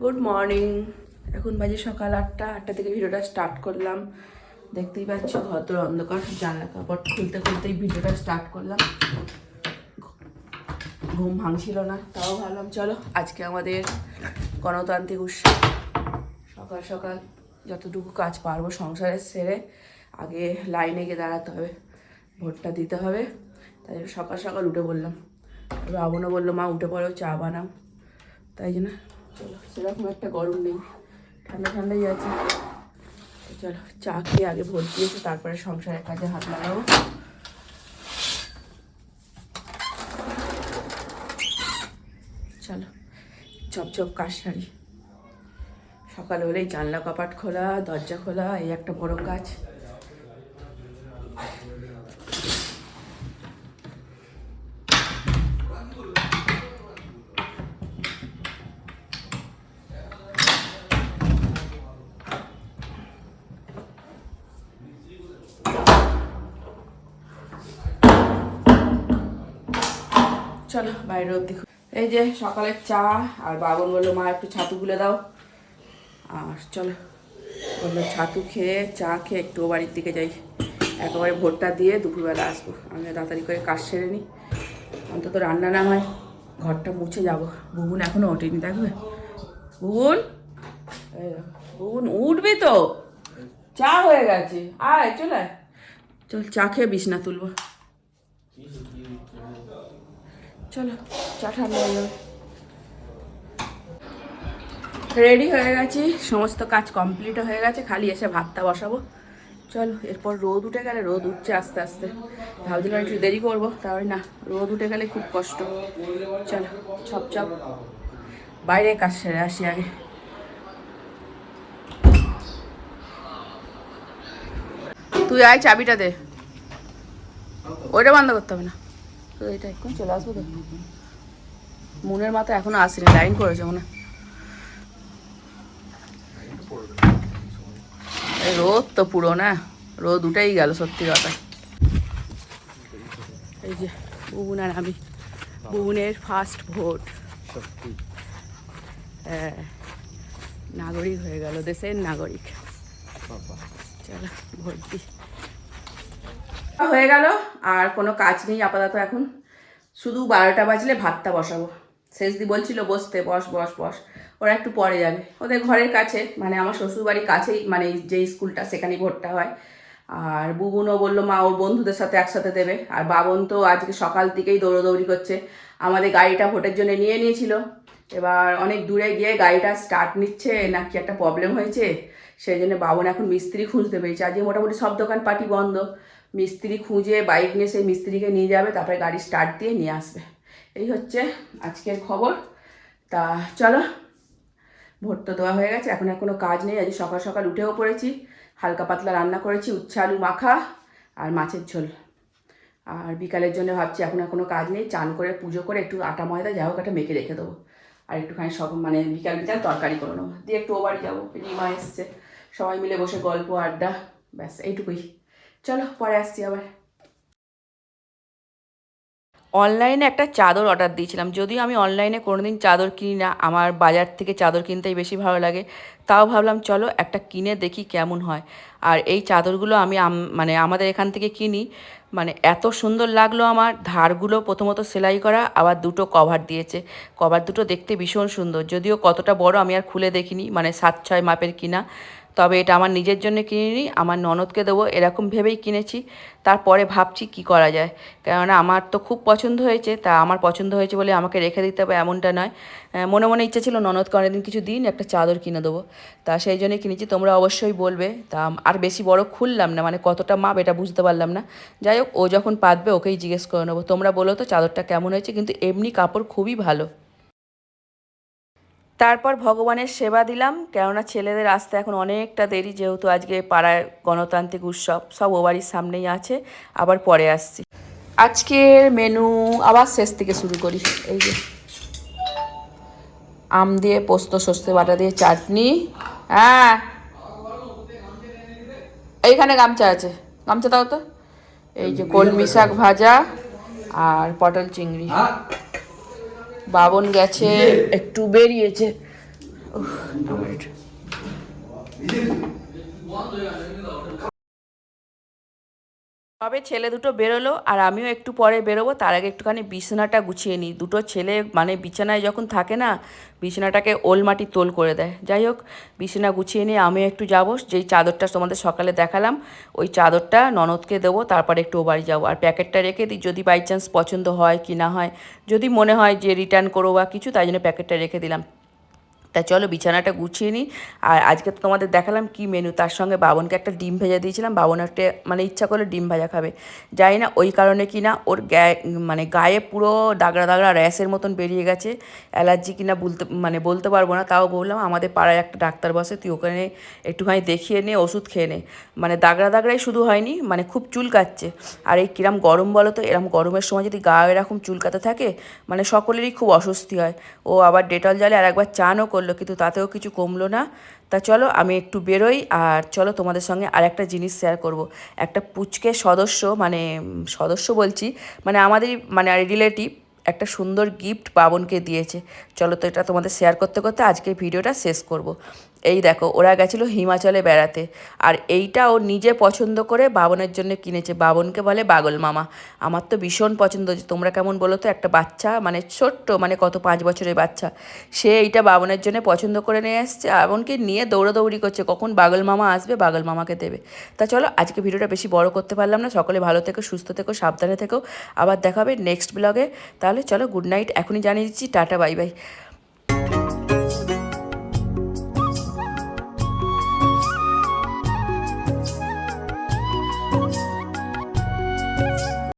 Good morning এখন বাজে সকাল আটটা আটটা থেকে ভিডিওটা স্টার্ট করলাম। দেখতেই পাচ্ছ ভদ্র অন্ধকার, জানলা কাপড় খুলতে খুলতেই ভিডিওটা স্টার্ট করলাম। ঘুম ভাঙছিল না, তাও ভাবলাম, চলো আজকে আমাদের গণতান্ত্রিক উৎসব। সকাল সকাল যতটুকু কাজ পারব সংসারের সেরে আগে লাইনে গিয়ে দাঁড়াতে হবে, ভোটটা দিতে হবে। তাই জন্য সকাল সকাল উঠে বললাম, রাবণও বলল, মা, উঠে পড়ো, চা বানাও। তাই জন্য সেরকম একটা গরম নেই। ঠান্ডা ঠান্ডাই আছে। চলো, চা খেয়ে আগে ভোট দিয়েছে, তারপরে সংসারের কাজে হাত লাগাবো চলো চপচপ কাজ সারি। সকাল হলেই জানলা কপাট খোলা, দরজা খোলা, এই একটা বড় কাজ। চলো বাইরে অব্দি এই যে সকালের চা, আর বাবন বলল, মা, একটু ছাতু গুলে দাও। আর চলো, বলল, ছাতু খেয়ে, চা খেয়ে একটু বাড়ির দিকে যাই। একেবারে ভোটটা দিয়ে দুপুরবেলা আসব। আমি তাড়াতাড়ি করে কাজ সেরে নিই। অন্তত রান্না না হয়, ঘরটা মুছে যাব। বুবুন এখনও ওঠেনি, দেখবে? বুবুন বুবুন উঠবি তো? চা হয়ে গেছে। আয়, চলে চল, চা খেয়ে বিছনা তুলবো। চলো, চা ঠান্ডা হয়ে রেডি হয়ে গেছি, সমস্ত কাজ কমপ্লিট হয়ে গেছে, খালি এসে ভাতটা বসাবো। চলো, এরপর রোদ উঠে গেলে রোদ উঠছে আস্তে আস্তে। ভাবছিলাম একটু দেরি করব তাহলে না, রোদ উঠে গেলে খুব কষ্ট। চলো, ছপ ছপ। বাইরে কাজ সেরে আসি আগে। তুই আয় চাবিটা দে। ওইটা বন্ধ করতে হবে না। তো এটা এখন চলে আসব তো। মনের মাথা এখনও আসেনি লাইন করেছে মনে রোদ তো পুরো না রোদ উঠেই গেল সত্যি কথা। এই যে বুবুন আর আমি বুবুনের ফার্স্ট ভোট হ্যাঁ নাগরিক হয়ে গেল দেশের নাগরিক। চলো ভোট দিই। হয়ে গেল, আর কোনো কাজ নেই আপাতত এখন। শুধু বারোটা বাজলে ভাতটা বসাবো। শেষদি বলছিল, বসতে, বস বস বস। ওরা একটু পরে যাবে। ওদের ঘরের কাছে মানে আমার শ্বশুরবাড়ির কাছেই মানে যে স্কুলটা, সেখানেই ভোটটা হয়। আর বুবুনও বলল, মা, ওর বন্ধুদের সাথে একসাথে দেবে। আর বাবন তো আজকে সকাল থেকেই দৌড়োদৌড়ি করছে। আমাদের গাড়িটা ভোটের জন্য নিয়ে নিয়েছিল। এবার অনেক দূরে গিয়ে গাড়িটা স্টার্ট নিচ্ছে, নাকি একটা প্রবলেম হয়েছে? সেই জন্য বাবন এখন মিস্ত্রি খুঁজতে পেরেছে। আজকে মোটামুটি সব দোকান পাটি বন্ধ। মিস্ত্রি খুঁজে বাইক নিয়ে সেই মিস্ত্রিকে নিয়ে যাবে, তারপরে গাড়ি স্টার্ট দিয়ে নিয়ে আসবে। এই হচ্ছে আজকের খবর। তা চলো, ভোট তো দেওয়া হয়ে গেছে, এখন আর কোনো কাজ নেই। আজ সকাল সকাল উঠেও পড়েছি, হালকা পাতলা রান্না করেছি, উচ্ছে আলু মাখা আর মাছের ঝোল। আর বিকালের জন্য ভাবছি এখন আর কোনো কাজ নেই, চান করে, পুজো করে একটু আটা ময়দা, যা হোক একটা মেখে রেখে দেবো। আর একটুখানি সব মানে বিকাল বিকাল তরকারি করে নেব। দিয়ে একটু ও বাড়ি যাব নিমা এসছে। সবাই মিলে বসে গল্প, আড্ডা, ব্যাস, এইটুকুই। চলো, পরে আসছি আবার। অনলাইনে একটা চাদর অর্ডার দিয়েছিলাম। যদিও আমি অনলাইনে কোনোদিন চাদর কিনি না, আমার বাজার থেকে চাদর কিনতেই বেশি ভালো লাগে। তাও ভাবলাম, চলো একটা কিনে দেখি কেমন হয়। আর এই চাদরগুলো আমি মানে আমাদের এখান থেকে কিনি। মানে এত সুন্দর লাগল আমার, ধারগুলো প্রথমত সেলাই করা, আবার দুটো কভার দিয়েছে। কভার দুটো দেখতে ভীষণ সুন্দর, যদিও কতটা বড় আমি আর খুলে দেখিনি মানে সাত ছয় মাপের কিনা। তবে এটা আমার নিজের জন্য কিনিনি, আমার ননদকে দেবো, এরকম ভেবেই কিনেছি। তারপরে ভাবছি কি করা যায়। কেননা আমার তো খুব পছন্দ হয়েছে, তা আমার পছন্দ হয়েছে বলে আমাকে রেখে দিতে হবে এমনটা নয়। মনে মনে ইচ্ছে ছিল ননদকে অনেকদিন কিছু দিন একটা চাদর কিনে দেবো। তা সেই জন্যই কিনেছি, তোমরা অবশ্যই বলবে। তা আর বেশি বড় খুললাম না মানে কতটা মাপ এটা বুঝতে পারলাম না। যাই হোক, ও যখন পাতবে ওকেই জিজ্ঞেস করে নেব। তোমরা বলো তো চাদরটা কেমন হয়েছে, কিন্তু এমনি কাপড় খুবই ভালো। তারপর ভগবানের সেবা দিলাম, কেননা ছেলেদের আসতে এখন অনেকটা দেরি যেহেতু আজকে পাড়ায় গণতান্ত্রিক উৎসব, সব ও বাড়ির সামনেই আছে, আবার পরে আসছি। আজকের মেনু আবার শেষ থেকে শুরু করি, এই যে। আম দিয়ে পোস্ত সস্তে বাটা দিয়ে চাটনি হ্যাঁ। এইখানে গামছা আছে, গামছা দাও তো। এই যে কলমি শাক ভাজা আর পটল চিংড়ি। বাবন গেছে একটু বেরিয়েছে। তবে ছেলে দুটো বেরোলো আর আমিও একটু পরে বেরোবো। তার আগে একটুখানি বিছানাটা গুছিয়ে নিই। দুটো ছেলে মানে বিছানায় যখন থাকে না, বিছানাটাকে ওলমাটি তোল করে দেয়। যাই হোক, বিছানা গুছিয়ে নিয়ে আমিও একটু যাব। যেই চাদরটা তোমাদের সকালে দেখালাম, ওই চাদরটা ননদকে দেবো, তারপরে একটু ও বাড়ি যাব। আর প্যাকেটটা রেখে দিই, যদি বাই চান্স পছন্দ হয় কি না হয়। যদি মনে হয় যে রিটার্ন করো বা কিছু, তাই জন্য প্যাকেটটা রেখে দিলাম। তা চলো বিছানাটা গুছিয়ে নিই। আর আজকে তো তোমাদের দেখালাম কি মেনু তার সঙ্গে বাবনকে একটা ডিম ভেজা দিয়েছিলাম। বাবন একটা মানে ইচ্ছা করলে ডিম ভাজা খাবে। জানি না ওই কারণে কি না ওর গায়ে মানে গায়ে পুরো দাগড়া দাগড়া র্যাশের মতন বেরিয়ে গেছে। অ্যালার্জি কিনা বলতে মানে বলতে পারব না, তাও বললাম, আমাদের পাড়ায় একটা ডাক্তার বসে, তুই ওখানে একটুখানি দেখিয়ে নে, ওষুধ খেয়ে নে। মানে দাগড়া দাগড়াই শুধু হয়নি মানে খুব চুলকাচ্ছে। আর এই কিরম গরম বলো তো, এরম গরমের সময় যদি গা এরকম চুলকাতে থাকে মানে সকলেরই খুব অস্বস্তি হয়। ও আবার ডেটল জলে আর একবার চানও করল। কিন্তু তাতেও কিছু কমলো না। তা চলো, আমি একটু বেরোই আর চলো তোমাদের সঙ্গে আর একটা জিনিস শেয়ার করব। একটা পুচকে সদস্য মানে সদস্য বলছি মানে আমাদেরই মানে রিলেটিভ একটা সুন্দর গিফট বাবনকে দিয়েছে। চলো তো এটা তোমাদের শেয়ার করতে করতে আজকে ভিডিওটা শেষ করব। এই দেখো, ওরা গেছিল হিমাচলে বেড়াতে। আর এইটা ও নিজে পছন্দ করে বাবনের জন্য কিনেছে। বাবনকে বলে বাগল মামা। আমার তো ভীষণ পছন্দ হয়েছে। তোমরা কেমন বলো তো? একটা বাচ্চা মানে ছোট্ট মানে কত পাঁচ বছরের বাচ্চা। সে এইটা বাবনের জন্য পছন্দ করে নিয়ে এসছে। এমনকি নিয়ে দৌড়াদৌড়ি করছে। কখন বাগল মামা আসবে, বাগল মামাকে দেবে। তা চলো, আজকে ভিডিওটা বেশি বড় করতে পারলাম না। সকলে ভালো থেকো, সুস্থ থেকো, সাবধানে থেকো। আবার দেখা হবে নেক্সট ব্লগে তাহলে চলো গুড নাইট এখনই জানিয়ে দিচ্ছি, টাটা বাই বাই